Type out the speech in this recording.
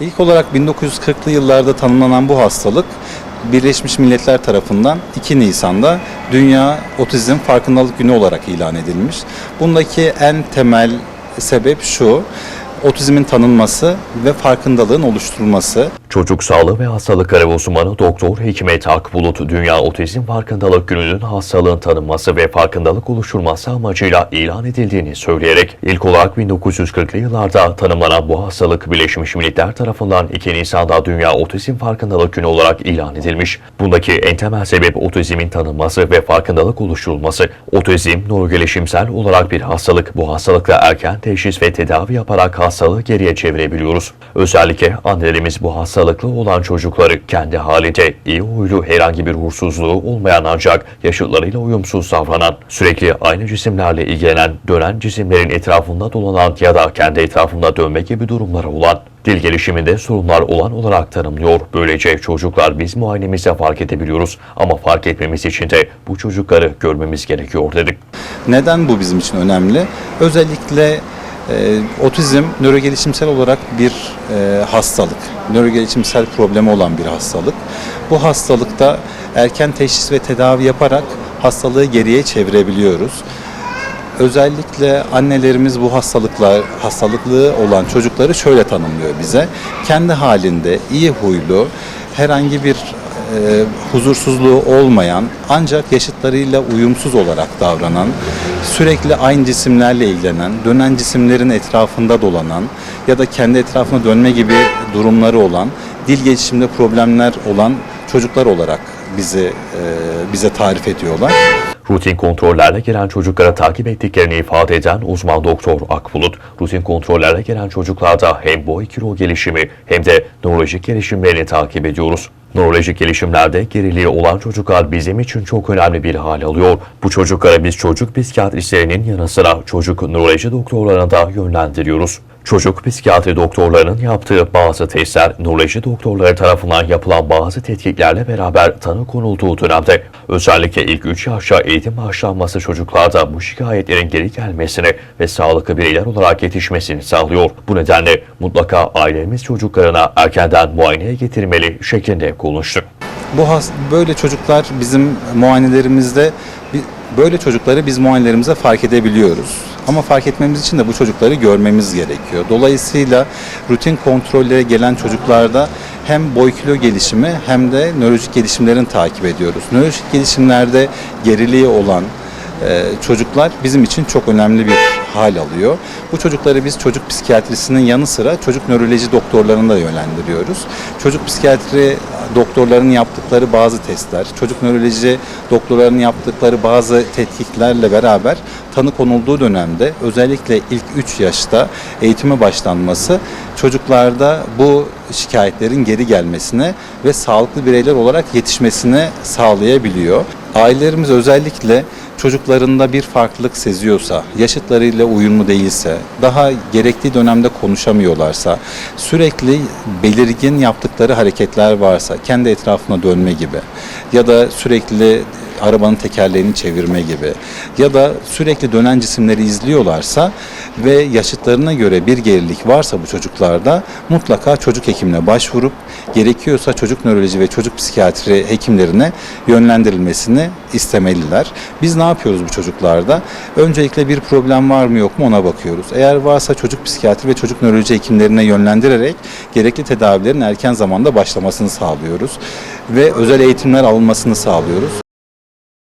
İlk olarak 1940'lı yıllarda tanımlanan bu hastalık Birleşmiş Milletler tarafından 2 Nisan'da Dünya Otizm Farkındalık Günü olarak ilan edilmiş. Bundaki en temel sebep şu, otizmin tanınması ve farkındalığın oluşturulması. Çocuk sağlığı ve hastalıkları uzmanı Doktor Hikmet Akbulut, Dünya Otizm Farkındalık Günü'nün hastalığın tanınması ve farkındalık oluşturması amacıyla ilan edildiğini söyleyerek ilk olarak 1940'lı yıllarda tanımlanan bu hastalık Birleşmiş Milletler tarafından 2 Nisan'da Dünya Otizm Farkındalık Günü olarak ilan edilmiş. Bundaki en temel sebep otizmin tanınması ve farkındalık oluşturulması. Otizm nörogelişimsel olarak bir hastalık. Bu hastalıkla erken teşhis ve tedavi yaparak hastalığı geriye çevirebiliyoruz. Özellikle annelerimiz bu hastalıklı olan çocukları kendi halinde iyi huylu herhangi bir hursuzluğu olmayan ancak yaşıtlarıyla uyumsuz davranan, sürekli aynı cisimlerle ilgilenen, dönen cisimlerin etrafında dolanan ya da kendi etrafında dönme gibi durumları olan, dil gelişiminde sorunlar olan olarak tanımlıyor. Böylece çocuklar biz muayenemizde fark edebiliyoruz ama fark etmemiz için de bu çocukları görmemiz gerekiyor dedik. Neden bu bizim için önemli? Özellikle e, otizm nörogelişimsel olarak bir e, hastalık. Nörogelişimsel problemi olan bir hastalık. Bu hastalıkta erken teşhis ve tedavi yaparak hastalığı geriye çevirebiliyoruz. Özellikle annelerimiz bu hastalıklar, hastalıklı olan çocukları şöyle tanımlıyor bize. Kendi halinde iyi huylu, herhangi bir e, huzursuzluğu olmayan ancak yaşıtlarıyla uyumsuz olarak davranan, sürekli aynı cisimlerle ilgilenen, dönen cisimlerin etrafında dolanan ya da kendi etrafına dönme gibi durumları olan, dil gelişiminde problemler olan çocuklar olarak bizi e, bize tarif ediyorlar. Rutin kontrollerle gelen çocuklara takip ettiklerini ifade eden uzman doktor Akbulut, rutin kontrollerle gelen çocuklarda hem boy kilo gelişimi hem de nörolojik gelişimlerini takip ediyoruz. Nörolojik gelişimlerde geriliği olan çocuklar bizim için çok önemli bir hal alıyor. Bu çocuklara biz çocuk psikiyatristlerinin yanı sıra çocuk nöroloji doktorlarına da yönlendiriyoruz. Çocuk psikiyatri doktorlarının yaptığı bazı testler, nöroloji doktorları tarafından yapılan bazı tetkiklerle beraber tanı konulduğu dönemde özellikle ilk 3 yaşta eğitim başlanması çocuklarda bu şikayetlerin geri gelmesini ve sağlıklı bireyler olarak yetişmesini sağlıyor. Bu nedenle mutlaka ailemiz çocuklarına erkenden muayeneye getirmeli şeklinde konuştuk. Bu has- böyle çocuklar bizim muayenelerimizde bi- böyle çocukları biz muayenelerimize fark edebiliyoruz. Ama fark etmemiz için de bu çocukları görmemiz gerekiyor. Dolayısıyla rutin kontrollere gelen çocuklarda hem boy kilo gelişimi hem de nörolojik gelişimlerini takip ediyoruz. Nörolojik gelişimlerde geriliği olan çocuklar bizim için çok önemli bir hal alıyor. Bu çocukları biz çocuk psikiyatrisinin yanı sıra çocuk nöroloji doktorlarına da yönlendiriyoruz. Çocuk psikiyatri doktorlarının yaptıkları bazı testler, çocuk nöroloji doktorlarının yaptıkları bazı tetkiklerle beraber tanı konulduğu dönemde özellikle ilk 3 yaşta eğitime başlanması çocuklarda bu şikayetlerin geri gelmesine ve sağlıklı bireyler olarak yetişmesine sağlayabiliyor. Ailelerimiz özellikle çocuklarında bir farklılık seziyorsa, yaşıtlarıyla uyumlu değilse, daha gerektiği dönemde konuşamıyorlarsa, sürekli belirgin yaptıkları hareketler varsa, kendi etrafına dönme gibi ya da sürekli arabanın tekerleğini çevirme gibi ya da sürekli dönen cisimleri izliyorlarsa ve yaşıtlarına göre bir gerilik varsa bu çocuklarda mutlaka çocuk hekimine başvurup gerekiyorsa çocuk nöroloji ve çocuk psikiyatri hekimlerine yönlendirilmesini istemeliler. Biz ne yapıyoruz bu çocuklarda? Öncelikle bir problem var mı yok mu ona bakıyoruz. Eğer varsa çocuk psikiyatri ve çocuk nöroloji hekimlerine yönlendirerek gerekli tedavilerin erken zamanda başlamasını sağlıyoruz ve özel eğitimler alınmasını sağlıyoruz.